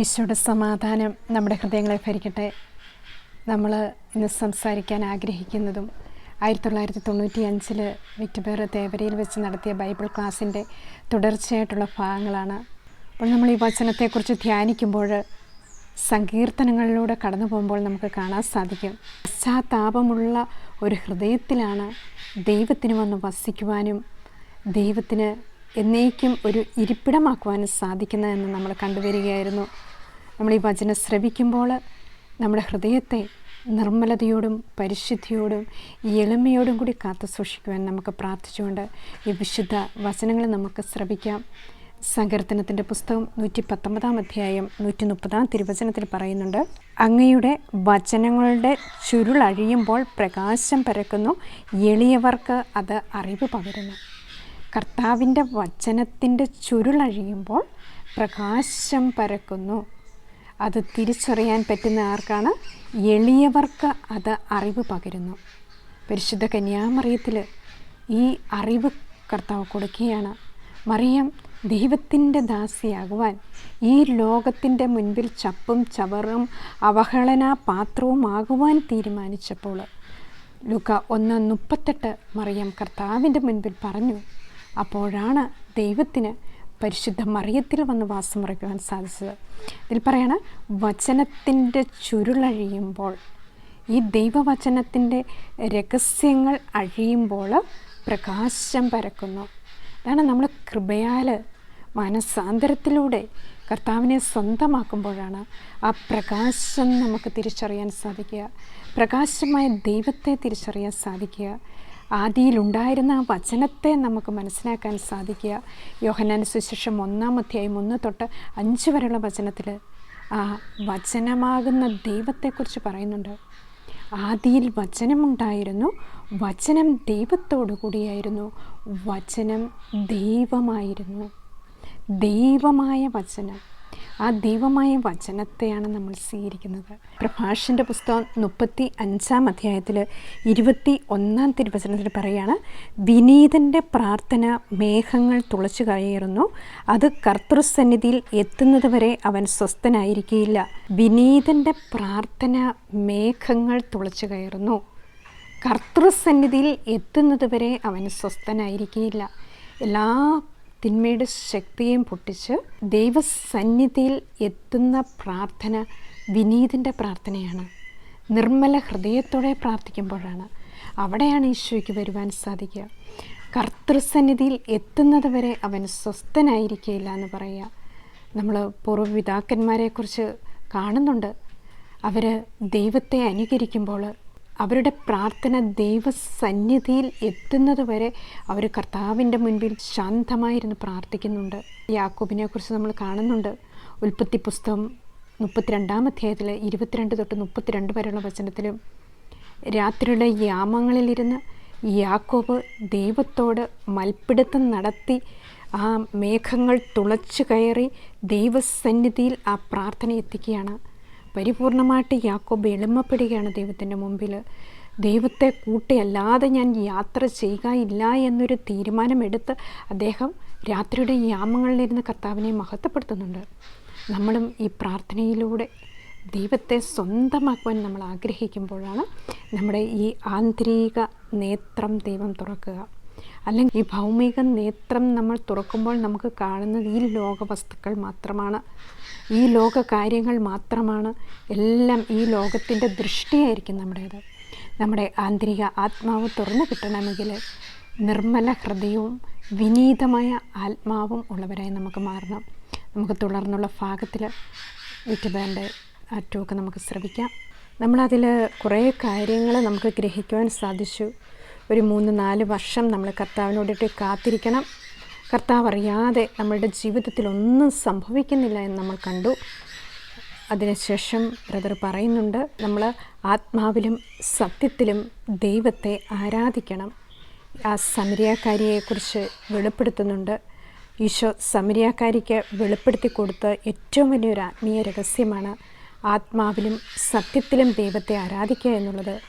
ഈശോയുടെ സമാധാനം നമ്മുടെ ഹൃദയങ്ങളെ ഭരിക്കട്ടെ. നമ്മൾ ഇന്ന് സംസാരിക്കാൻ ആഗ്രഹിക്കുന്നതും ആയിരത്തി തൊള്ളായിരത്തി തൊണ്ണൂറ്റി അഞ്ചിൽ വിക്ടബേർ തേവരയിൽ വെച്ച് നടത്തിയ ബൈബിൾ ക്ലാസ്സിന്റെ തുടർച്ചയായിട്ടുള്ള ഭാഗങ്ങളാണ്. അപ്പോൾ നമ്മൾ ഈ വചനത്തെക്കുറിച്ച് ധ്യാനിക്കുമ്പോൾ സങ്കീർത്തനങ്ങളിലൂടെ കടന്നു പോകുമ്പോൾ നമുക്ക് കാണാൻ സാധിക്കും. പശ്ചാത്താപമുള്ള ഒരു ഹൃദയത്തിലാണ് ദൈവത്തിന് വന്ന് വസിക്കുവാനും ദൈവത്തിന് എന്നേക്കും ഒരു ഇരിപ്പിടമാക്കുവാനും സാധിക്കുന്നതെന്ന് നമ്മൾ കണ്ടുവരികയായിരുന്നു. നമ്മൾ ഈ വചനം ശ്രവിക്കുമ്പോൾ നമ്മുടെ ഹൃദയത്തെ നിർമ്മലതയോടും പരിശുദ്ധിയോടും എളിമയോടും കൂടി കാത്തു സൂക്ഷിക്കുവാൻ നമുക്ക് പ്രാർത്ഥിച്ചുകൊണ്ട് ഈ വിശുദ്ധ വചനങ്ങൾ നമുക്ക് ശ്രവിക്കാം. സങ്കീർത്തനത്തിന്റെ പുസ്തകം നൂറ്റി പത്തൊമ്പതാം അധ്യായം നൂറ്റി മുപ്പതാം തിരുവചനത്തിൽ പറയുന്നുണ്ട് അങ്ങയുടെ വചനങ്ങളുടെ ചുരുളഴിയുമ്പോൾ പ്രകാശം പരക്കുന്നു എളിയവർക്ക് അത് അറിവ് പകരുന്നു. കർത്താവിന്റെ വചനത്തിന്റെ ചുരുളഴിയുമ്പോൾ പ്രകാശം പരക്കുന്നു. അത് തിരിച്ചറിയാൻ പറ്റുന്ന ആർക്കാണ്? എളിയവർക്ക് അത് അറിവ് പകരുന്നു. പരിശുദ്ധ കന്യാമറിയത്തിൽ ഈ അറിവ് കർത്താവ് കൊടുക്കുകയാണ്. മറിയം ദൈവത്തിന്റെ ദാസിയാകുവാൻ ഈ ലോകത്തിന്റെ മുൻപിൽ ചപ്പും ചവറും അവഹേളനാ പാത്രവുമാകുവാൻ തീരുമാനിച്ചപ്പോൾ ലുക്ക ഒന്ന് മുപ്പത്തെട്ട് മറിയം കർത്താവിന്റെ മുൻപിൽ പറഞ്ഞു അപ്പോഴാണ് ദൈവത്തിന് പരിശുദ്ധ മറിയത്തിൽ വന്ന് വാസമുറയ്ക്കുവാൻ സാധിച്ചത്. ഇതിൽ പറയണ വചനത്തിന്റെ ചുരുളഴിയുമ്പോൾ ഈ ദൈവവചനത്തിന്റെ രഹസ്യങ്ങൾ അഴിയുമ്പോൾ പ്രകാശം പരക്കുന്നു. അതാണ് നമ്മൾ കൃപയാൽ മനസാന്തരത്തിലൂടെ കർത്താവിനെ സ്വന്തമാക്കുമ്പോഴാണ് ആ പ്രകാശം നമുക്ക് തിരിച്ചറിയാൻ സാധിക്കുക. പ്രകാശമായ ദൈവത്തെ തിരിച്ചറിയാൻ സാധിക്കുക. ആദിയിലുണ്ടായിരുന്ന ആ വചനത്തെ നമുക്ക് മനസ്സിലാക്കാൻ സാധിക്കുക. യോഹനാൻ സുശേഷം ഒന്നാം അധ്യായം ഒന്ന് തൊട്ട് അഞ്ച് വരെയുള്ള വചനത്തിൽ ആ വചനമാകുന്ന ദൈവത്തെക്കുറിച്ച് പറയുന്നുണ്ട്. ആദിയിൽ വചനമുണ്ടായിരുന്നു വചനം ദൈവത്തോടു കൂടിയായിരുന്നു വചനം ദൈവമായിരുന്നു. ദൈവമായ വചനം. ആ ദൈവമായ വചനത്തെയാണ് നമ്മൾ സ്വീകരിക്കുന്നത്. പ്രഭാഷന്റെ പുസ്തകം മുപ്പത്തി അഞ്ചാം അധ്യായത്തിൽ ഇരുപത്തി ഒന്നാം തിരുവചനത്തിൽ പറയുകയാണ് വിനീതന്റെ പ്രാർത്ഥന മേഘങ്ങൾ തുളച്ചു കയറുന്നു. അത് കർത്തൃസന്നിധിയിൽ എത്തുന്നത് വരെ അവൻ സ്വസ്ഥനായിരിക്കുകയില്ല വിനീതന്റെ പ്രാർത്ഥന മേഘങ്ങൾ തുളച്ചു കയറുന്നു. കർത്തൃസന്നിധിയിൽ എത്തുന്നത് വരെ അവൻ സ്വസ്ഥനായിരിക്കുകയില്ല എല്ലാ തിന്മയുടെ ശക്തിയും പൊട്ടിച്ച് ദൈവസന്നിധിയിൽ എത്തുന്ന പ്രാർത്ഥന വിനീതിന്റെ പ്രാർത്ഥനയാണ്. നിർമ്മല ഹൃദയത്തോടെ പ്രാർത്ഥിക്കുമ്പോഴാണ് അവിടെയാണ് ഈശോയ്ക്ക് വരുവാൻ സാധിക്കുക. കർത്തൃസന്നിധിയിൽ എത്തുന്നത് വരെ അവൻ സ്വസ്ഥനായിരിക്കുകയില്ല എന്ന് പറയുക. നമ്മൾ പൂർവപിതാക്കന്മാരെക്കുറിച്ച് കാണുന്നുണ്ട്. അവർ ദൈവത്തെ അനുകരിക്കുമ്പോൾ അവരുടെ പ്രാർത്ഥന ദൈവസന്നിധിയിൽ എത്തുന്നത് വരെ അവർ കർത്താവിന്റെ മുൻപിൽ ശാന്തമായിരുന്ന് പ്രാർത്ഥിക്കുന്നുണ്ട്. യാക്കോബിനെക്കുറിച്ച് നമ്മൾ കാണുന്നുണ്ട്. ഉൽപ്പത്തി പുസ്തകം മുപ്പത്തിരണ്ടാം അധ്യായത്തിൽ ഇരുപത്തിരണ്ട് തൊട്ട് മുപ്പത്തിരണ്ട് വരെയുള്ള വചനത്തിലും രാത്രിയുടെ യാമങ്ങളിലിരുന്ന് യാക്കോബ് ദൈവത്തോട് മൽപ്പിടുത്തം നടത്തി ആ മേഘങ്ങൾ തുളച്ചു കയറി ദൈവസന്നിധിയിൽ ആ പ്രാർത്ഥന എത്തിക്കുകയാണ്. പരിപൂർണമായിട്ട് യാക്കോബ് എളിമപ്പെടുകയാണ് ദൈവത്തിന്റെ മുമ്പിൽ. ദൈവത്തെ കൂട്ടിയല്ലാതെ ഞാൻ യാത്ര ചെയ്യുകയില്ല എന്നൊരു തീരുമാനമെടുത്ത് അദ്ദേഹം രാത്രിയുടെ യാമങ്ങളിലിരുന്ന് കർത്താവിനെ മഹത്വപ്പെടുത്തുന്നുണ്ട്. നമ്മളും ഈ പ്രാർത്ഥനയിലൂടെ ദൈവത്തെ സ്വന്തമാക്കുവാൻ നമ്മൾ ആഗ്രഹിക്കുമ്പോഴാണ് നമ്മുടെ ഈ ആന്തരിക നേത്രം ദൈവം തുറക്കുക. അല്ലെങ്കിൽ ഈ ഭൗമിക നേത്രം നമ്മൾ തുറക്കുമ്പോൾ നമുക്ക് കാണുന്നത് ഈ ലോകവസ്തുക്കൾ മാത്രമാണ്. ഈ ലോക കാര്യങ്ങൾ മാത്രമാണ് എല്ലാം ഈ ലോകത്തിന്റെ ദൃഷ്ടിയായിരിക്കും നമ്മുടേത്. നമ്മുടെ ആന്തരിക ആത്മാവ് തുറന്നു കിട്ടണമെങ്കിൽ നിർമ്മല ഹൃദയവും വിനീതമായ ആത്മാവും ഉള്ളവരായി നമുക്ക് മാറണം. നമുക്ക് തുടർന്നുള്ള ഭാഗത്തിൽ വിറ്റുബാന്റെ ആ ടോക്ക് നമുക്ക് ശ്രമിക്കാം നമ്മളതിൽ കുറേ കാര്യങ്ങൾ നമുക്ക് ഗ്രഹിക്കുവാൻ സാധിച്ചു. ഒരു മൂന്ന് നാല് വർഷം നമ്മൾ കർത്താവിനോടിട്ട് കാത്തിരിക്കണം. കർത്താവ് അറിയാതെ നമ്മളുടെ ജീവിതത്തിൽ ഒന്നും സംഭവിക്കുന്നില്ല എന്ന് നമ്മൾ കണ്ടു. അതിനുശേഷം ബ്രദർ പറയുന്നുണ്ട് നമ്മൾ ആത്മാവിലും സത്യത്തിലും ദൈവത്തെ ആരാധിക്കണം. ആ സമരിയാക്കാരിയെക്കുറിച്ച് വെളിപ്പെടുത്തുന്നുണ്ട്. ഈശോ സമരിയാക്കാരിക്ക് വെളിപ്പെടുത്തി കൊടുത്ത ഏറ്റവും വലിയൊരു ആത്മീയ രഹസ്യമാണ് ആത്മാവിലും സത്യത്തിലും ദൈവത്തെ ആരാധിക്കുക എന്നുള്ളത്.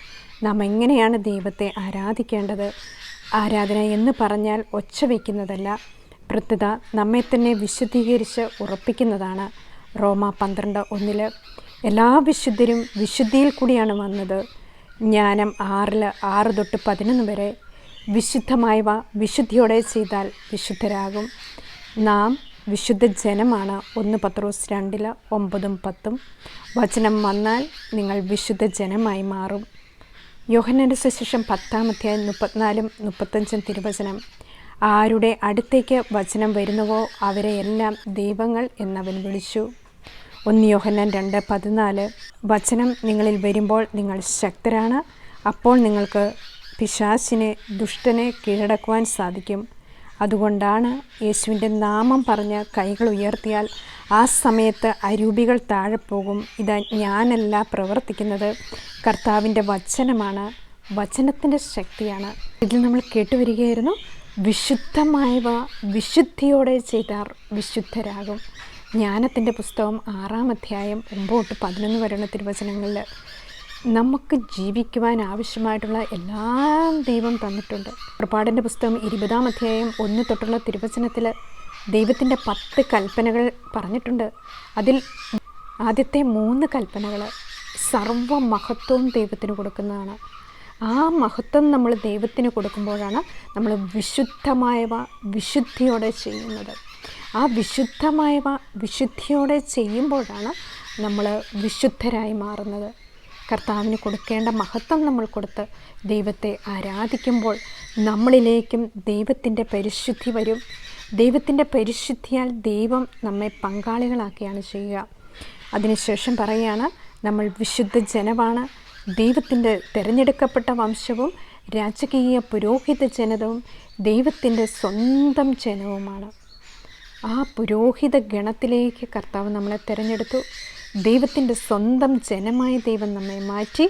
നാം എങ്ങനെയാണ് ദൈവത്തെ ആരാധിക്കേണ്ടത്? ആരാധന എന്ന് പറഞ്ഞാൽ ഒച്ച വയ്ക്കുന്നതല്ല. പ്രത്യത നമ്മെ തന്നെ വിശുദ്ധീകരിച്ച് ഉറപ്പിക്കുന്നതാണ്. റോമ പന്ത്രണ്ട് ഒന്നിൽ എല്ലാ വിശുദ്ധരും വിശുദ്ധിയിൽ കൂടിയാണ് വന്നത്. ജ്ഞാനം ആറിൽ ആറ് തൊട്ട് പതിനൊന്ന് വരെ വിശുദ്ധമായവ വിശുദ്ധിയോടെ ചെയ്താൽ വിശുദ്ധരാകും. നാം വിശുദ്ധ ജനമാണ്. ഒന്ന് പത്രോസ് രണ്ടിൽ ഒമ്പതും പത്തും. വചനം വന്നാൽ നിങ്ങൾ വിശുദ്ധ ജനമായി മാറും. യോഹന്നാന്റെ സുശേഷം പത്താമധ്യായം മുപ്പത്തിനാലും മുപ്പത്തഞ്ചും തിരുവചനം. ആരുടെ അടുത്തേക്ക് വചനം വരുന്നുവോ അവരെ എല്ലാം ദൈവങ്ങൾ എന്നവൻ വിളിച്ചു. ഒന്ന് യോഹനൻ രണ്ട് പതിനാല്. വചനം നിങ്ങളിൽ വരുമ്പോൾ നിങ്ങൾ ശക്തരാണ് അപ്പോൾ നിങ്ങൾക്ക് പിശാസിനെ ദുഷ്ടനെ കീഴടക്കുവാൻ സാധിക്കും. അതുകൊണ്ടാണ് യേശുവിന്റെ നാമം പറഞ്ഞ് കൈകൾ ഉയർത്തിയാൽ ആ സമയത്ത് അരൂപികൾ താഴെ പോകും. ഇതാ ഞാനല്ല പ്രവർത്തിക്കുന്നത്. കർത്താവിന്റെ വചനമാണ്. വചനത്തിന്റെ ശക്തിയാണ്. ഇതിൽ നമ്മൾ കേട്ടുവരികയായിരുന്നു. വിശുദ്ധമായവ വിശുദ്ധിയോടെ ചെയ്താർ വിശുദ്ധരാകും. ജ്ഞാനത്തിന്റെ പുസ്തകം ആറാം അധ്യായം ഒമ്പോട്ട് പതിനൊന്ന് വരെയുള്ള തിരുവചനങ്ങളിൽ നമുക്ക് ജീവിക്കുവാൻ ആവശ്യമായിട്ടുള്ള എല്ലാം ദൈവം തന്നിട്ടുണ്ട്. പുറപ്പാടിന്റെ പുസ്തകം ഇരുപതാം അധ്യായം ഒന്ന് തൊട്ടുള്ള തിരുവചനത്തിൽ ദൈവത്തിന്റെ പത്ത് കൽപ്പനകൾ പറഞ്ഞിട്ടുണ്ട്. അതിൽ ആദ്യത്തെ മൂന്ന് കൽപ്പനകൾ സർവ മഹത്വവും ദൈവത്തിന് കൊടുക്കുന്നതാണ്. ആ മഹത്വം നമ്മൾ ദൈവത്തിന് കൊടുക്കുമ്പോഴാണ് നമ്മൾ വിശുദ്ധമായവ വിശുദ്ധിയോടെ ചെയ്യുന്നത്. ആ വിശുദ്ധമായവ വിശുദ്ധിയോടെ ചെയ്യുമ്പോഴാണ് നമ്മൾ വിശുദ്ധരായി മാറുന്നത്. കർത്താവിന് കൊടുക്കേണ്ട മഹത്വം നമ്മൾ കൊടുത്ത് ദൈവത്തെ ആരാധിക്കുമ്പോൾ നമ്മളിലേക്കും ദൈവത്തിന്റെ പരിശുദ്ധി വരും. ദൈവത്തിന്റെ പരിശുദ്ധിയാൽ ദൈവം നമ്മെ പങ്കാളികളാക്കിയാണ് ചെയ്യുക. അതിനുശേഷം പറയുകയാണ് നമ്മൾ വിശുദ്ധ ജനമാണ്. ദൈവത്തിന്റെ തിരഞ്ഞെടുക്കപ്പെട്ട വംശവും രാജകീയ പുരോഹിത ജനതവും ദൈവത്തിന്റെ സ്വന്തം ജനവുമാണ്. ആ പുരോഹിത ഗണത്തിലേക്ക് കർത്താവ് നമ്മളെ തിരഞ്ഞെടുത്തു. ദൈവത്തിന്റെ സ്വന്തം ജനമായ ദൈവം നമ്മെ മാറ്റി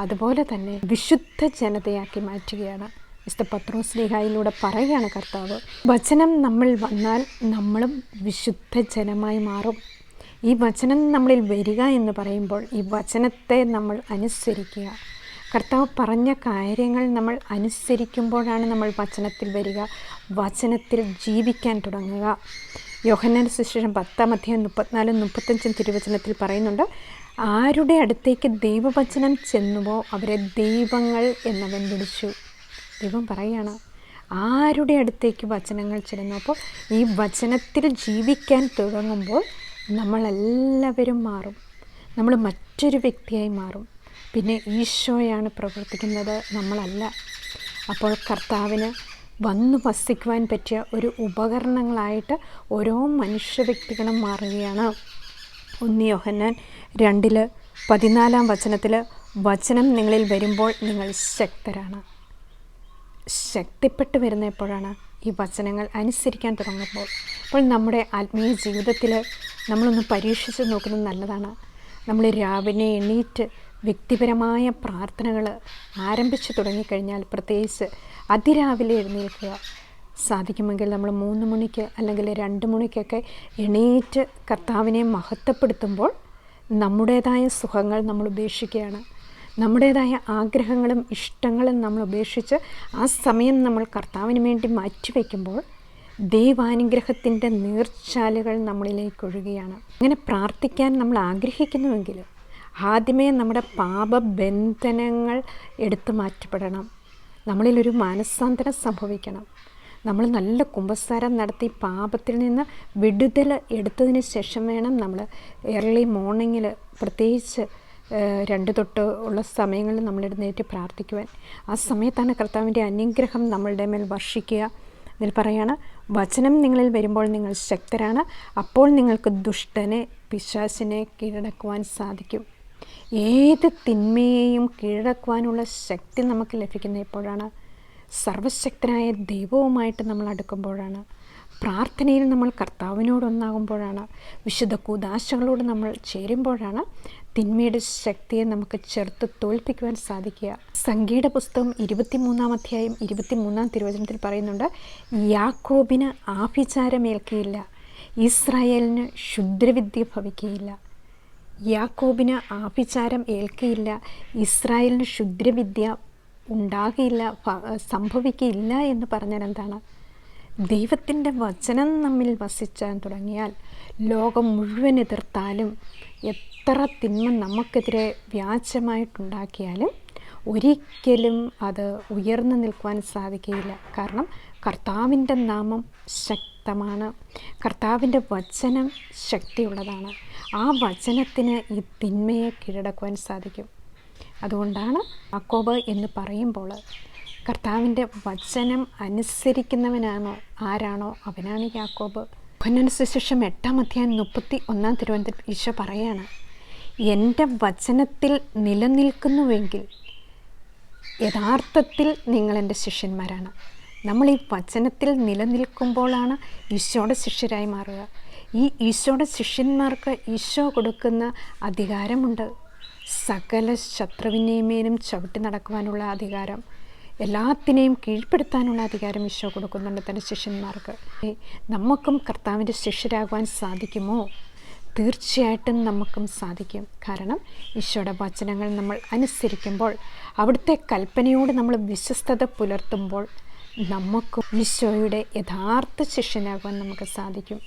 അതുപോലെ തന്നെ വിശുദ്ധ ജനതയാക്കി മാറ്റുകയാണ്. വിശുദ്ധ പത്രോസ്ലിഹായിലൂടെ പറയുകയാണ് കർത്താവ് വചനം നമ്മൾ വന്നാൽ നമ്മളും വിശുദ്ധ ജനമായി മാറും. ഈ വചനം നമ്മളിൽ വരിക എന്ന് പറയുമ്പോൾ ഈ വചനത്തെ നമ്മൾ അനുസരിക്കുക. കർത്താവ് പറഞ്ഞ കാര്യങ്ങൾ നമ്മൾ അനുസരിക്കുമ്പോഴാണ് നമ്മൾ വചനത്തിൽ വരിക വചനത്തിൽ ജീവിക്കാൻ തുടങ്ങുക. യോഹന്നാൻ സുശേഷം പത്താം അധ്യായം മുപ്പത്തിനാലും മുപ്പത്തഞ്ചും തിരുവചനത്തിൽ പറയുന്നുണ്ട് ആരുടെ അടുത്തേക്ക് ദൈവവചനം ചെന്നുവോ അവരെ ദൈവങ്ങൾ എന്നവൻ വിളിച്ചു. ദൈവം പറയുകയാണ് ആരുടെ അടുത്തേക്ക് വചനങ്ങൾ ചെല്ലുന്നു? അപ്പോൾ ഈ വചനത്തിൽ ജീവിക്കാൻ തുടങ്ങുമ്പോൾ നമ്മളെല്ലാവരും മാറും നമ്മൾ മറ്റൊരു വ്യക്തിയായി മാറും. പിന്നെ ഈശോയാണ് പ്രവർത്തിക്കുന്നത് നമ്മളല്ല. അപ്പോൾ കർത്താവിന് വന്നു വസിക്കുവാൻ പറ്റിയ ഒരു ഉപകരണങ്ങളായിട്ട് ഓരോ മനുഷ്യ വ്യക്തികളും മാറുകയാണ്. ഒന്ന് യോഹന്നാൻ രണ്ടിൽ പതിനാലാം വചനത്തിൽ വചനം നിങ്ങളിൽ വരുമ്പോൾ നിങ്ങൾ ശക്തരാണ്. ശക്തിപ്പെട്ട് വരുന്ന എപ്പോഴാണ് ഈ വചനങ്ങൾ അനുസരിക്കാൻ തുടങ്ങുമ്പോൾ. അപ്പോൾ നമ്മുടെ ആത്മീയ ജീവിതത്തിൽ നമ്മളൊന്ന് പരീക്ഷിച്ച് നോക്കുന്നത് നല്ലതാണ്. നമ്മൾ രാവിലെ എണീറ്റ് വ്യക്തിപരമായ പ്രാർത്ഥനകൾ ആരംഭിച്ചു തുടങ്ങിക്കഴിഞ്ഞാൽ പ്രത്യേകിച്ച് അതിരാവിലെ എഴുന്നേൽക്കുക സാധിക്കുമെങ്കിൽ നമ്മൾ മൂന്ന് മണിക്ക് അല്ലെങ്കിൽ രണ്ട് മണിക്കൊക്കെ എണീറ്റ് കർത്താവിനെ മഹത്വപ്പെടുത്തുമ്പോൾ നമ്മുടേതായ സുഖങ്ങൾ നമ്മൾ ഉപേക്ഷിക്കുകയാണ്. നമ്മുടേതായ ആഗ്രഹങ്ങളും ഇഷ്ടങ്ങളും നമ്മൾ ഉപേക്ഷിച്ച് ആ സമയം നമ്മൾ കർത്താവിന് വേണ്ടി മാറ്റിവെക്കുമ്പോൾ ദൈവാനുഗ്രഹത്തിന്റെ നീർച്ചാലുകൾ നമ്മളിലേക്ക് ഒഴുകുകയാണ്. അങ്ങനെ പ്രാർത്ഥിക്കാൻ നമ്മൾ ആഗ്രഹിക്കുന്നുവെങ്കിൽ ആദ്യമേ നമ്മുടെ പാപബന്ധനങ്ങൾ എടുത്തു മാറ്റപ്പെടണം. നമ്മളിലൊരു മാനസാന്തരം സംഭവിക്കണം. നമ്മൾ നല്ല കുമ്പസാരം നടത്തി പാപത്തിൽ നിന്ന് വിടുതൽ എടുത്തതിന് ശേഷം വേണം നമ്മൾ ഏർലി മോർണിംഗിൽ പ്രത്യേകിച്ച് രണ്ട് തൊട്ട് ഉള്ള സമയങ്ങളിൽ നമ്മൾ എഴുന്നേറ്റ് പ്രാർത്ഥിക്കുവാൻ. ആ സമയത്താണ് കർത്താവിന്റെ അനുഗ്രഹം നമ്മളുടെ മേൽ വർഷിക്കുക. ഇതിൽ പറയാണ് വചനം നിങ്ങളിൽ വരുമ്പോൾ നിങ്ങൾ ശക്തരാണ് അപ്പോൾ നിങ്ങൾക്ക് ദുഷ്ടനെ പിശാസിനെ കീഴടക്കുവാൻ സാധിക്കും. ഏത് തിന്മയെയും കീഴടക്കുവാനുള്ള ശക്തി നമുക്ക് ലഭിക്കുന്ന എപ്പോഴാണ്? സർവശക്തനായ ദൈവവുമായിട്ട് നമ്മൾ അടുക്കുമ്പോഴാണ്. പ്രാർത്ഥനയിൽ നമ്മൾ കർത്താവിനോടൊന്നാകുമ്പോഴാണ്. വിശുദ്ധ കൂതാശകളോട് നമ്മൾ ചേരുമ്പോഴാണ് തിന്മയുടെ ശക്തിയെ നമുക്ക് ചെറുത്ത് തോൽപ്പിക്കുവാൻ സാധിക്കുക. സംഗീത പുസ്തകം ഇരുപത്തിമൂന്നാം അധ്യായം ഇരുപത്തിമൂന്നാം തിരുവചനത്തിൽ പറയുന്നുണ്ട് യാക്കോബിന് ആഭിചാരമേൽക്കുകയില്ല ഇസ്രായേലിന് ക്ഷുദ്രവിദ്യ ഭവിക്കുകയില്ല യാക്കോബിന് ആഭിചാരം ഏൽക്കയില്ല ഇസ്രായേലിന് ക്ഷുദ്രവിദ്യ ഉണ്ടാകില്ല സംഭവിക്കില്ല എന്ന് പറഞ്ഞാൽ എന്താണ് ദൈവത്തിന്റെ വചനം നമ്മിൽ വസിച്ചാൻ തുടങ്ങിയാൽ ലോകം മുഴുവൻ എതിർത്താലും എത്ര തിന്മ നമുക്കെതിരെ വ്യാജമായിട്ടുണ്ടാക്കിയാലും ഒരിക്കലും അത് ഉയർന്നു നിൽക്കുവാൻ സാധിക്കുകയില്ല കാരണം കർത്താവിന്റെ നാമം ശക്തമാണ്. കർത്താവിന്റെ വചനം ശക്തിയുള്ളതാണ്. ആ വചനത്തിന് ഈ തിന്മയെ കീഴടക്കുവാൻ സാധിക്കും. അതുകൊണ്ടാണ് അക്കോബ് എന്ന് പറയുമ്പോൾ കർത്താവിന്റെ വചനം അനുസരിക്കുന്നവനാണോ ആരാണോ അവനാണ് യാക്കോബ്. ശേഷം എട്ടാം അധ്യായം മുപ്പത്തി ഒന്നാം തിരുവനന്തപുരം ഈശോ പറയാണ് എന്റെ വചനത്തിൽ നിലനിൽക്കുന്നുവെങ്കിൽ യഥാർത്ഥത്തിൽ നിങ്ങൾ എന്റെ ശിഷ്യന്മാരാണ്. നമ്മൾ ഈ വചനത്തിൽ നിലനിൽക്കുമ്പോഴാണ് ഈശോയുടെ ശിഷ്യരായി മാറുക. ഈ ഈശോയുടെ ശിഷ്യന്മാർക്ക് ഈശോ കൊടുക്കുന്ന അധികാരമുണ്ട്. സകല ശത്രുവിനെയും ചവിട്ടി നടക്കുവാനുള്ള അധികാരം എല്ലാത്തിനെയും കീഴ്പ്പെടുത്താനുള്ള അധികാരം ഈശോ കൊടുക്കുന്നുണ്ട് തന്റെ ശിഷ്യന്മാർക്ക്. നമുക്കും കർത്താവിന്റെ ശിഷ്യരാകുവാൻ സാധിക്കുമോ? തീർച്ചയായിട്ടും നമുക്കും സാധിക്കും. കാരണം ഈശോയുടെ വചനങ്ങൾ നമ്മൾ അനുസരിക്കുമ്പോൾ അവിടുത്തെ കൽപ്പനയോട് നമ്മൾ വിശ്വസ്തത പുലർത്തുമ്പോൾ നമുക്കും ഈശോയുടെ യഥാർത്ഥ ശിഷ്യനാകുവാൻ നമുക്ക് സാധിക്കും.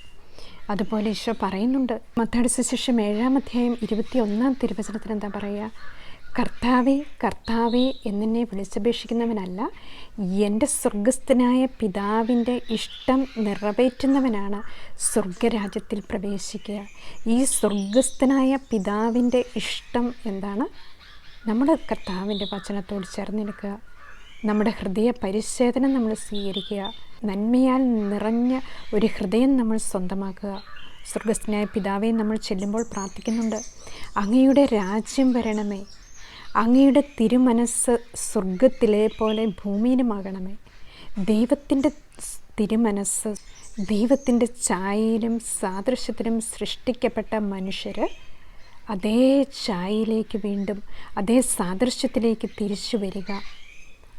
അതുപോലെ ഈശോ പറയുന്നുണ്ട്. മത്തടിച്ച സുശേഷം ഏഴാം അധ്യായം ഇരുപത്തി ഒന്നാം തിരുവചനത്തിന് എന്താ പറയുക? കർത്താവേ കർത്താവേ എന്നെ വിളിച്ചപേക്ഷിക്കുന്നവനല്ല എന്റെ സ്വർഗസ്ഥനായ പിതാവിന്റെ ഇഷ്ടം നിറവേറ്റുന്നവനാണ് സ്വർഗരാജ്യത്തിൽ പ്രവേശിക്കുക. ഈ സ്വർഗസ്ഥനായ പിതാവിന്റെ ഇഷ്ടം എന്താണ്? നമ്മുടെ കർത്താവിന്റെ വചനത്തോട് ചേർന്നിരിക്കുക നമ്മുടെ ഹൃദയ പരിശോധന നമ്മൾ സ്വീകരിക്കുക. നന്മയാൽ നിറഞ്ഞ ഒരു ഹൃദയം നമ്മൾ സ്വന്തമാക്കുക. സ്വർഗസ്ഥനായ പിതാവെ നമ്മൾ ചെല്ലുമ്പോൾ പ്രാർത്ഥിക്കുന്നുണ്ട്. അങ്ങയുടെ രാജ്യം വരണമേ. അങ്ങയുടെ തിരുമനസ് സ്വർഗത്തിലെ പോലെ ഭൂമിയിലുമാകണമേ. ദൈവത്തിന്റെ തിരുമനസ് ദൈവത്തിന്റെ ഛായയിലും സാദൃശ്യത്തിലും സൃഷ്ടിക്കപ്പെട്ട മനുഷ്യർ അതേ ഛായയിലേക്ക് വീണ്ടും അതേ സാദൃശ്യത്തിലേക്ക് തിരിച്ചു വരിക.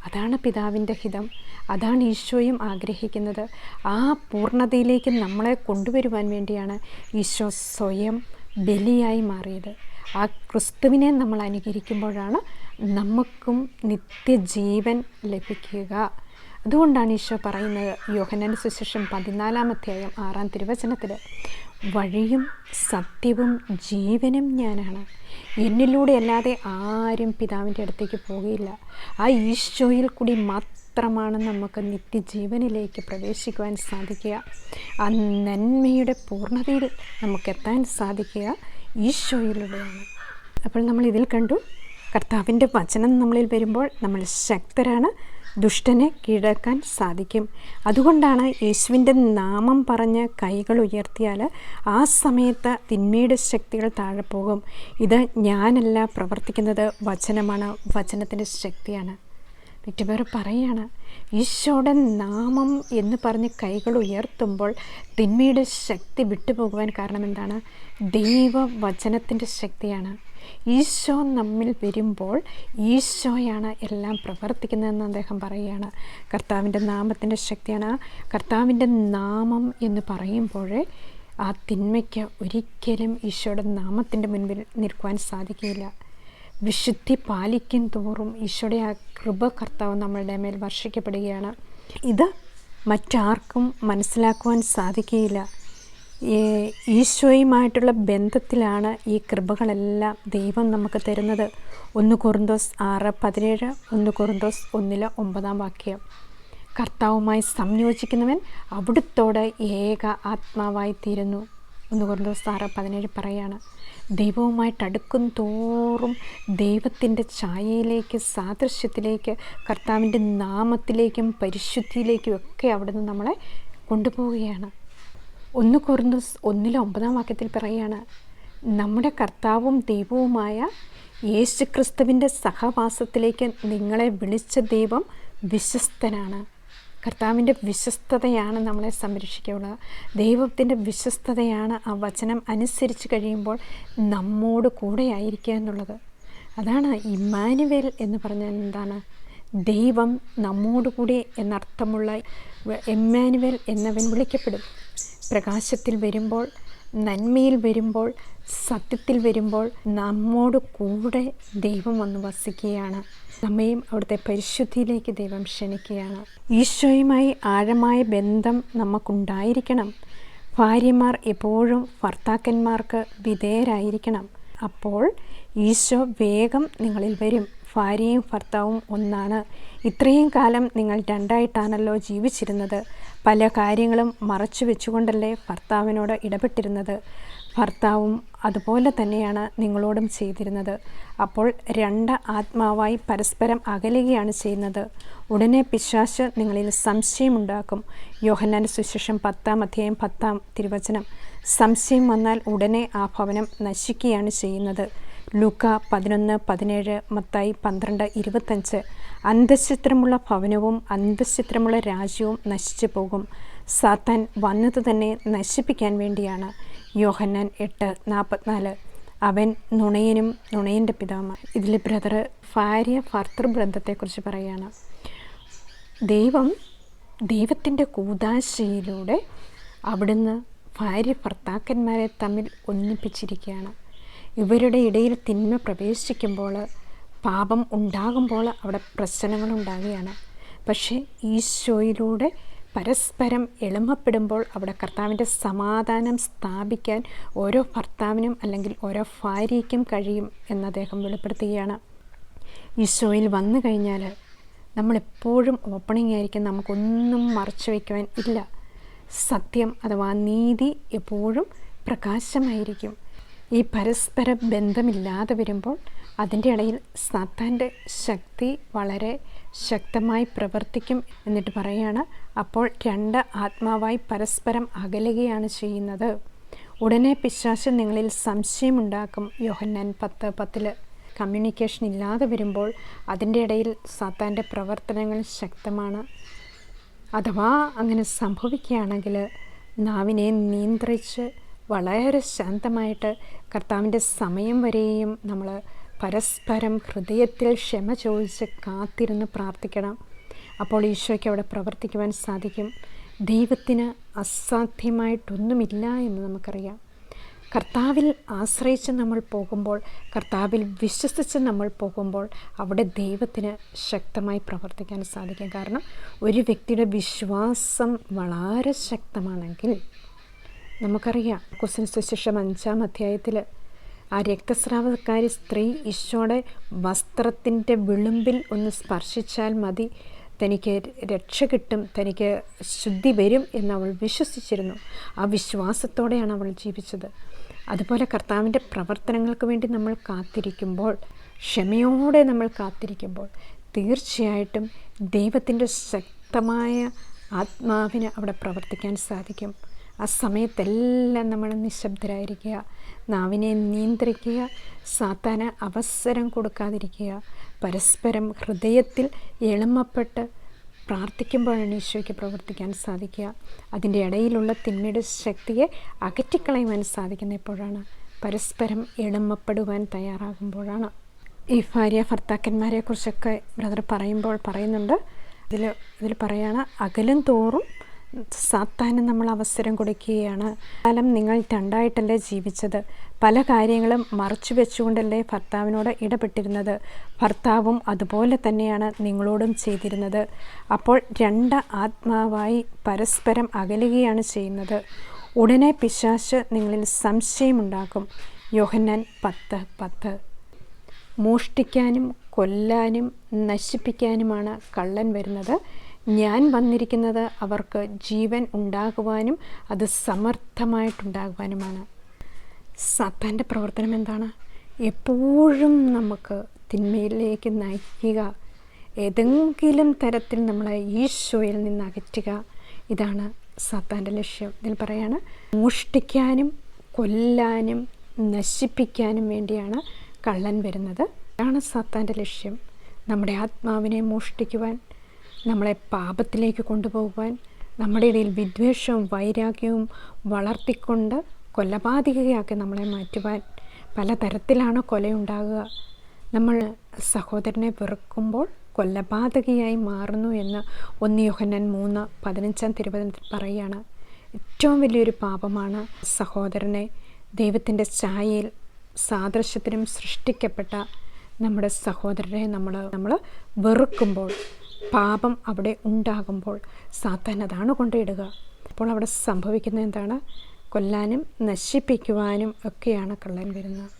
അതാണ് പിതാവിന്റെ ഹിതം. അതാണ് ഈശോയും ആഗ്രഹിക്കുന്നത്. ആ പൂർണതയിലേക്ക് നമ്മളെ കൊണ്ടുവരുവാൻ വേണ്ടിയാണ് ഈശോ സ്വയം ബലിയായി മാറിയത്. ആ ക്രിസ്തുവിനെ നമ്മൾ അനുകരിക്കുമ്പോഴാണ് നമുക്കും നിത്യജീവൻ ലഭിക്കുക. അതുകൊണ്ടാണ് ഈശോ പറയുന്നത് യോഹനന്റെ സുശേഷം പതിനാലാമധ്യായം ആറാം തിരുവചനത്തിൽ വഴിയും സത്യവും ജീവനും ഞാനാണ്. എന്നിലൂടെ അല്ലാതെ ആരും പിതാവിന്റെ അടുത്തേക്ക് പോകുകയില്ല ആ ഈശോയിൽ കൂടി മാത്രമാണ് നമുക്ക് നിത്യജീവനിലേക്ക് പ്രവേശിക്കുവാൻ സാധിക്കുക. ആ നന്മയുടെ പൂർണതയിൽ നമുക്കെത്താൻ സാധിക്കുക ഈശോയിലൂടെയാണ്. അപ്പോൾ നമ്മൾ ഇതിൽ കണ്ടു. കർത്താവിന്റെ വചനം നമ്മളിൽ വരുമ്പോൾ നമ്മൾ ശക്തരാണ്. ദുഷ്ടനെ കീഴടക്കാൻ സാധിക്കും. അതുകൊണ്ടാണ് യേശുവിന്റെ നാമം പറഞ്ഞ് കൈകൾ ഉയർത്തിയാൽ ആ സമയത്ത് തിന്മയുടെ ശക്തികൾ താഴെ പോകും. ഇത് ഞാനല്ല പ്രവർത്തിക്കുന്നത് വചനമാണ് വചനത്തിന്റെ ശക്തിയാണ്. മറ്റുപേർ പറയാണ് ഈശോയുടെ നാമം എന്ന് പറഞ്ഞ് കൈകൾ ഉയർത്തുമ്പോൾ തിന്മയുടെ ശക്തി വിട്ടുപോകുവാൻ കാരണം എന്താണ്? ദൈവവചനത്തിന്റെ ശക്തിയാണ്. ഈശോ നമ്മിൽ വരുമ്പോൾ ഈശോയാണ് എല്ലാം പ്രവർത്തിക്കുന്നതെന്ന് അദ്ദേഹം പറയുകയാണ്. കർത്താവിന്റെ നാമത്തിന്റെ ശക്തിയാണ്. കർത്താവിന്റെ നാമം എന്ന് പറയുമ്പോൾ ആ തിന്മയ്ക്ക് ഒരിക്കലും ഈശോയുടെ നാമത്തിന്റെ മുൻപിൽ നിൽക്കുവാൻ സാധിക്കില്ല വിശുദ്ധി പാലിക്കും തോറും ഈശോയുടെ ആ കൃപ കർത്താവ് നമ്മളുടെ മേൽ വർഷിക്കപ്പെടുകയാണ്. ഇത് മറ്റാർക്കും മനസ്സിലാക്കുവാൻ സാധിക്കുകയില്ല. ഈശോയുമായിട്ടുള്ള ബന്ധത്തിലാണ് ഈ കൃപകളെല്ലാം ദൈവം നമുക്ക് തരുന്നത്. ഒന്ന് കുറുന്തോസ് ആറ് പതിനേഴ് ഒന്ന് കുറുന്തോസ് ഒന്നിലെ ഒമ്പതാം വാക്യം. കർത്താവുമായി സംയോജിക്കുന്നവൻ അവിടുത്തോടെ ഏക ആത്മാവായി തീരുന്നു ഒന്ന് കുറുന്തോസ് ആറ് പതിനേഴ് പറയാണ് ദൈവവുമായിട്ട് അടുക്കും തോറും ദൈവത്തിന്റെ ഛായയിലേക്ക് സാദൃശ്യത്തിലേക്ക് കർത്താവിന്റെ നാമത്തിലേക്കും പരിശുദ്ധിയിലേക്കും ഒക്കെ അവിടുന്ന് നമ്മളെ കൊണ്ടുപോവുകയാണ്. ഒന്ന് കുറുന്ന് ഒന്നിലെ ഒമ്പതാം വാക്യത്തിൽ പറയുകയാണ് നമ്മുടെ കർത്താവും ദൈവവുമായ യേശു ക്രിസ്തുവിന്റെ സഹവാസത്തിലേക്ക് നിങ്ങളെ വിളിച്ച ദൈവം വിശ്വസ്തനാണ്. കർത്താവിന്റെ വിശ്വസ്തതയാണ് നമ്മളെ സംരക്ഷിക്കുള്ളത് ദൈവത്തിന്റെ വിശ്വസ്തതയാണ് ആ വചനം അനുസരിച്ച് കഴിയുമ്പോൾ നമ്മോട് കൂടെ ആയിരിക്കുക എന്നുള്ളത്. അതാണ് ഇമ്മാനുവേൽ എന്ന് പറഞ്ഞാൽ എന്താണ്? ദൈവം നമ്മോടുകൂടി എന്നർത്ഥമുള്ള എമ്മാനുവേൽ എന്നവൻ വിളിക്കപ്പെടും. പ്രകാശത്തിൽ വരുമ്പോൾ നന്മയിൽ വരുമ്പോൾ സത്യത്തിൽ വരുമ്പോൾ നമ്മോട് കൂടെ ദൈവം വന്ന് വസിക്കുകയാണ്. നമ്മയും അവിടുത്തെ പരിശുദ്ധിയിലേക്ക് ദൈവം ക്ഷണിക്കുകയാണ്. ഈശോയുമായി ആഴമായ ബന്ധം നമുക്കുണ്ടായിരിക്കണം. ഭാര്യമാർ എപ്പോഴും ഭർത്താക്കന്മാർക്ക് വിധേയരായിരിക്കണം. അപ്പോൾ ഈശോ വേഗം നിങ്ങളിൽ വരും. ഭാര്യയും ഭർത്താവും ഒന്നാണ്. ഇത്രയും കാലം നിങ്ങൾ രണ്ടായിട്ടാണല്ലോ ജീവിച്ചിരുന്നത്. പല കാര്യങ്ങളും മറച്ചു വെച്ചുകൊണ്ടല്ലേ ഭർത്താവിനോട് ഇടപെട്ടിരുന്നത്. ഭർത്താവും അതുപോലെ തന്നെയാണ് നിങ്ങളോടും ചെയ്തിരുന്നത്. അപ്പോൾ രണ്ട് ആത്മാവായി പരസ്പരം അകലുകയാണ് ചെയ്യുന്നത്. ഉടനെ പിശാശ് നിങ്ങളിൽ സംശയമുണ്ടാക്കും. യോഹന്നാൻ സുശേഷം പത്താം അധ്യായം പത്താം തിരുവചനം. സംശയം വന്നാൽ ഉടനെ ആ ഭവനം നശിക്കുകയാണ് ചെയ്യുന്നത്. ലൂക്ക പതിനൊന്ന് പതിനേഴ് മത്തായി പന്ത്രണ്ട് ഇരുപത്തഞ്ച്. അന്തശ്ചിത്രമുള്ള ഭവനവും അന്തശ്ചിത്രമുള്ള രാജ്യവും നശിച്ചു പോകും. സാത്താൻ വന്നത് തന്നെ നശിപ്പിക്കാൻ വേണ്ടിയാണ്. യോഹന്നാൻ എട്ട് നാൽപ്പത്തിനാല് അവൻ നുണയനും നുണയന്റെ പിതാവുമാണ്. ഇതിൽ ബ്രദർ ഭാര്യ ഭർത്തൃ ബന്ധത്തെക്കുറിച്ച് പറയുകയാണ് ദൈവം ദൈവത്തിന്റെ കൂതാശയിലൂടെ അവിടുന്ന് ഭാര്യ ഭർത്താക്കന്മാരെ തമ്മിൽ ഒന്നിപ്പിച്ചിരിക്കുകയാണ്. ഇവരുടെ ഇടയിൽ തിന്മ പ്രവേശിക്കുമ്പോൾ പാപം ഉണ്ടാകുമ്പോൾ അവിടെ പ്രശ്നങ്ങൾ ഉണ്ടാകുകയാണ് പക്ഷേ ഈശോയിലൂടെ പരസ്പരം എളിമപ്പെടുമ്പോൾ അവിടെ കർത്താവിന്റെ സമാധാനം സ്ഥാപിക്കാൻ ഓരോ ഭർത്താവിനും അല്ലെങ്കിൽ ഓരോ ഭാര്യയ്ക്കും കഴിയും എന്ന് അദ്ദേഹം വെളിപ്പെടുത്തുകയാണ്. ഈശോയിൽ വന്നു കഴിഞ്ഞാൽ നമ്മളെപ്പോഴും ഓപ്പണിംഗ് ആയിരിക്കും. നമുക്കൊന്നും മറച്ചു വയ്ക്കുവാൻ ഇല്ല. സത്യം അഥവാ നീതി എപ്പോഴും പ്രകാശമായിരിക്കും. ഈ പരസ്പര ബന്ധമില്ലാതെ വരുമ്പോൾ അതിന്റെ ഇടയിൽ സാത്താന്റെ ശക്തി വളരെ ശക്തമായി പ്രവർത്തിക്കും എന്നിട്ട് പറയുകയാണ് അപ്പോൾ രണ്ട് ആത്മാവായി പരസ്പരം അകലുകയാണ് ചെയ്യുന്നത്. ഉടനെ പിശാശ് നിങ്ങളിൽ സംശയമുണ്ടാക്കും യോഹന്നാൻ പത്ത് പത്തിൽ കമ്മ്യൂണിക്കേഷൻ ഇല്ലാതെ വരുമ്പോൾ അതിന്റെ ഇടയിൽ സാത്താന്റെ പ്രവർത്തനങ്ങൾ ശക്തമാണ്. അഥവാ അങ്ങനെ സംഭവിക്കുകയാണെങ്കിൽ നാവിനെ നിയന്ത്രിച്ച് വളരെ ശാന്തമായിട്ട് കർത്താവിന്റെ സമയം വരെയും നമ്മൾ പരസ്പരം ഹൃദയത്തിൽ ക്ഷമ ചോദിച്ച് കാത്തിരുന്ന് പ്രാർത്ഥിക്കണം. അപ്പോൾ ഈശോയ്ക്ക് അവിടെ പ്രവർത്തിക്കുവാൻ സാധിക്കും. ദൈവത്തിന് അസാധ്യമായിട്ടൊന്നുമില്ല എന്ന് നമുക്കറിയാം. കർത്താവിൽ ആശ്രയിച്ച് നമ്മൾ പോകുമ്പോൾ കർത്താവിൽ വിശ്വസിച്ച് നമ്മൾ പോകുമ്പോൾ അവിടെ ദൈവത്തിന് ശക്തമായി പ്രവർത്തിക്കാൻ സാധിക്കും. കാരണം ഒരു വ്യക്തിയുടെ വിശ്വാസം വളരെ ശക്തമാണെങ്കിൽ നമുക്കറിയാം. കുസൻ സുശേഷം അഞ്ചാം അധ്യായത്തിൽ ആ രക്തസ്രാവക്കാരി സ്ത്രീ ഈശോടെ വസ്ത്രത്തിന്റെ വിളുമ്പിൽ ഒന്ന് സ്പർശിച്ചാൽ മതി. തനിക്ക് രക്ഷ കിട്ടും തനിക്ക് ശുദ്ധി വരും എന്ന് അവൾ വിശ്വസിച്ചിരുന്നു. ആ വിശ്വാസത്തോടെയാണ് അവൾ ജീവിച്ചത്. അതുപോലെ കർത്താവിന്റെ പ്രവർത്തനങ്ങൾക്ക് വേണ്ടി നമ്മൾ കാത്തിരിക്കുമ്പോൾ ക്ഷമയോടെ നമ്മൾ കാത്തിരിക്കുമ്പോൾ തീർച്ചയായിട്ടും ദൈവത്തിന്റെ ശക്തമായ ആത്മാവിന് അവിടെ പ്രവർത്തിക്കാൻ സാധിക്കും. ആ സമയത്തെല്ലാം നമ്മൾ നിശബ്ദരായിരിക്കുക. നാവിനെ നിയന്ത്രിക്കുക. സാത്താന് അവസരം കൊടുക്കാതിരിക്കുക. പരസ്പരം ഹൃദയത്തിൽ എളിമപ്പെട്ട് പ്രാർത്ഥിക്കുമ്പോഴാണ് ഈശോയ്ക്ക് പ്രവർത്തിക്കാൻ സാധിക്കുക. അതിന്റെ ഇടയിലുള്ള തിന്മയുടെ ശക്തിയെ അകറ്റിക്കളയുവാൻ സാധിക്കുന്ന എപ്പോഴാണ്? പരസ്പരം എളിമപ്പെടുവാൻ തയ്യാറാകുമ്പോഴാണ്. ഈ ഭാര്യ ഭർത്താക്കന്മാരെക്കുറിച്ചൊക്കെ ബ്രദർ പറയുമ്പോൾ പറയുന്നുണ്ട്. ഇതിൽ ഇതിൽ പറയാണ് അകലും തോറും സാത്താന് നമ്മൾ അവസരം കൊടുക്കുകയാണ്. കാലം നിങ്ങൾ രണ്ടായിട്ടല്ലേ ജീവിച്ചത്? പല കാര്യങ്ങളും മറച്ചു വെച്ചുകൊണ്ടല്ലേ ഭർത്താവിനോട് ഇടപെട്ടിരുന്നത്? ഭർത്താവും അതുപോലെ തന്നെയാണ് നിങ്ങളോടും ചെയ്തിരുന്നത്. അപ്പോൾ രണ്ട് ആത്മാവായി പരസ്പരം അകലുകയാണ് ചെയ്യുന്നത്. ഉടനെ പിശാശ് നിങ്ങളിൽ സംശയമുണ്ടാക്കും യോഹന്നാൻ പത്ത് പത്ത്. മോഷ്ടിക്കാനും കൊല്ലാനും നശിപ്പിക്കാനുമാണ് കള്ളൻ വരുന്നത്. ഞാൻ വന്നിരിക്കുന്നത് അവർക്ക് ജീവൻ ഉണ്ടാകുവാനും അത് സമർത്ഥമായിട്ടുണ്ടാകുവാനുമാണ്. സത്താന്റെ പ്രവർത്തനം എന്താണ്? എപ്പോഴും നമുക്ക് തിന്മയിലേക്ക് നയിക്കുക. ഏതെങ്കിലും തരത്തിൽ നമ്മളെ ഈശോയിൽ നിന്ന് അകറ്റുക. ഇതാണ് സാത്താന്റെ ലക്ഷ്യം. ഇതിൽ പറയാണ് മോഷ്ടിക്കാനും കൊല്ലാനും നശിപ്പിക്കാനും വേണ്ടിയാണ് കള്ളൻ വരുന്നത്. ഇതാണ് സാത്താന്റെ ലക്ഷ്യം. നമ്മുടെ ആത്മാവിനെ മോഷ്ടിക്കുവാൻ നമ്മളെ പാപത്തിലേക്ക് കൊണ്ടുപോകുവാൻ നമ്മുടെ ഇടയിൽ വിദ്വേഷവും വൈരാഗ്യവും വളർത്തിക്കൊണ്ട് കൊലപാതകയാക്കി നമ്മളെ മാറ്റുവാൻ പലതരത്തിലാണ് കൊലയുണ്ടാകുക. നമ്മൾ സഹോദരനെ വെറുക്കുമ്പോൾ കൊലപാതകയായി മാറുന്നു എന്ന് ഒന്ന് യോഹന്നൻ മൂന്ന് പതിനഞ്ചാം തിരുവനന്തപുരത്തിൽ പറയുകയാണ്. ഏറ്റവും വലിയൊരു പാപമാണ് സഹോദരനെ ദൈവത്തിന്റെ ഛായയിൽ സാദൃശ്യത്തിനും സൃഷ്ടിക്കപ്പെട്ട നമ്മുടെ സഹോദരനെ നമ്മൾ നമ്മൾ വെറുക്കുമ്പോൾ പാപം അവിടെ ഉണ്ടാകുമ്പോൾ സാത്താൻ അതാണ് കൊണ്ടിടുക അപ്പോൾ അവിടെ സംഭവിക്കുന്നത് എന്താണ്? കൊല്ലാനും നശിപ്പിക്കുവാനും ഒക്കെയാണ് കള്ളൻ വരുന്നത്.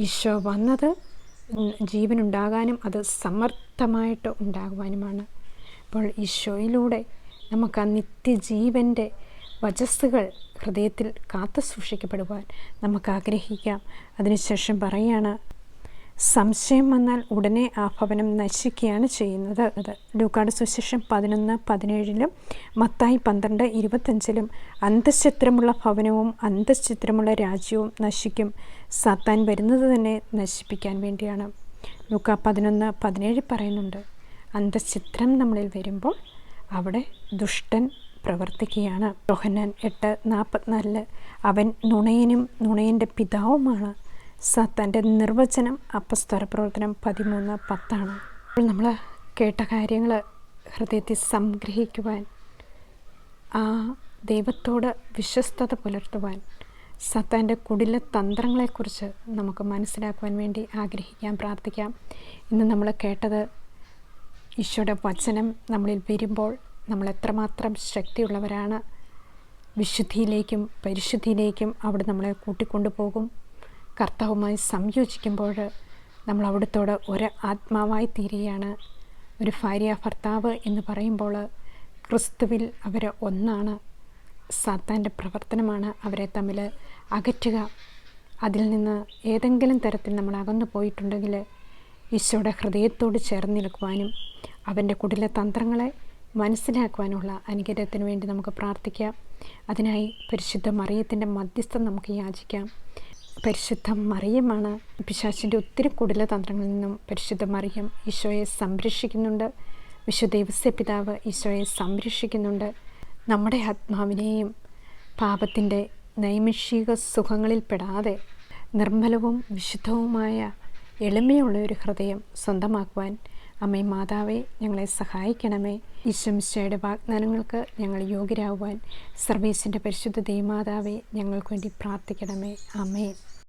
ഈശോ വന്നത് ജീവനുണ്ടാകാനും അത് സമർത്ഥമായിട്ട് ഉണ്ടാകുവാനുമാണ്. അപ്പോൾ ഈശോയിലൂടെ നമുക്ക് ആ നിത്യജീവന്റെ വചസ്സുകൾ ഹൃദയത്തിൽ കാത്തു സൂക്ഷിക്കപ്പെടുവാൻ നമുക്ക് ആഗ്രഹിക്കാം. അതിനുശേഷം പറയാണ് സംശയം വന്നാൽ ഉടനെ ആ ഭവനം നശിക്കുകയാണ് ചെയ്യുന്നത്. അത് ലൂക്കാട് സുശേഷം പതിനൊന്ന് പതിനേഴിലും മത്തായി പന്ത്രണ്ട് ഇരുപത്തഞ്ചിലും അന്തശ്ചിത്രമുള്ള ഭവനവും അന്തശ്ചിത്രമുള്ള രാജ്യവും നശിക്കും. സത്താൻ വരുന്നത് തന്നെ നശിപ്പിക്കാൻ വേണ്ടിയാണ്. ലൂക്ക പതിനൊന്ന് പതിനേഴ് പറയുന്നുണ്ട് അന്തശ്ചിത്രം നമ്മളിൽ വരുമ്പോൾ അവിടെ ദുഷ്ടൻ പ്രവർത്തിക്കുകയാണ്. യോഹന്നാൻ എട്ട് നാൽപ്പത്തിനാലിൽ അവൻ നുണയനും നുണയന്റെ പിതാവുമാണ്. സത്താന്റെ നിർവചനം അപ്പസ്തര പ്രവർത്തനം പതിമൂന്ന് പത്താണ്. അപ്പോൾ നമ്മൾ കേട്ട കാര്യങ്ങൾ ഹൃദയത്തിൽ സംഗ്രഹിക്കുവാൻ ആ ദൈവത്തോട് വിശ്വസ്തത പുലർത്തുവാൻ സത്താന്റെ കുടില തന്ത്രങ്ങളെക്കുറിച്ച് നമുക്ക് മനസ്സിലാക്കുവാൻ വേണ്ടി ആഗ്രഹിക്കാം പ്രാർത്ഥിക്കാം. ഇന്ന് നമ്മൾ കേട്ടത് ഈശോയുടെ വചനം നമ്മളിൽ വരുമ്പോൾ നമ്മൾ എത്രമാത്രം ശക്തിയുള്ളവരാണ്. വിശുദ്ധിയിലേക്കും പരിശുദ്ധിയിലേക്കും അവിടെ നമ്മളെ കൂട്ടിക്കൊണ്ടു പോകും കർത്താവുമായി സംയോജിക്കുമ്പോൾ നമ്മൾ അവിടുത്തോട് ഒരു ആത്മാവായി തീരുകയാണ്. ഒരു ഭാര്യ ഭർത്താവ് എന്ന് പറയുമ്പോൾ ക്രിസ്തുവിൽ അവർ ഒന്നാണ്. സാത്താന്റെ പ്രവർത്തനമാണ് അവരെ തമ്മിൽ അകറ്റുക. അതിൽ നിന്ന് ഏതെങ്കിലും തരത്തിൽ നമ്മൾ അകന്നു പോയിട്ടുണ്ടെങ്കിൽ ഈശോയുടെ ഹൃദയത്തോട് ചേർന്ന് നിൽക്കുവാനും അവന്റെ കുടിലെ തന്ത്രങ്ങളെ മനസ്സിലാക്കുവാനുള്ള അനുഗ്രഹത്തിന് വേണ്ടി നമുക്ക് പ്രാർത്ഥിക്കാം. അതിനായി പരിശുദ്ധ മറിയത്തിന്റെ മധ്യസ്ഥം നമുക്ക് യാചിക്കാം. പരിശുദ്ധ മറിയമാണ് പിശാചിന്റെ ഒത്തിരി കുടില തന്ത്രങ്ങളിൽ നിന്നും പരിശുദ്ധ മറിയം ഈശോയെ സംരക്ഷിക്കുന്നുണ്ട്. വിശുദ്ധ പിതാവ് ഈശോയെ സംരക്ഷിക്കുന്നുണ്ട്. നമ്മുടെ ആത്മാവിനെയും പാപത്തിന്റെ നൈമിഷിക സുഖങ്ങളിൽ പെടാതെ നിർമ്മലവും വിശുദ്ധവുമായ എളിമയുള്ള ഒരു ഹൃദയം സ്വന്തമാക്കുവാൻ അമ്മേ മാതാവേ ഞങ്ങളെ സഹായിക്കണമേ. ഈശ്വംശയുടെ വാഗ്ദാനങ്ങൾക്ക് ഞങ്ങൾ യോഗ്യരാകുവാൻ സർവീസിന്റെ പരിശുദ്ധ ദൈവമാതാവേ ഞങ്ങൾക്ക് വേണ്ടി പ്രാർത്ഥിക്കണമേ. അമ്മേ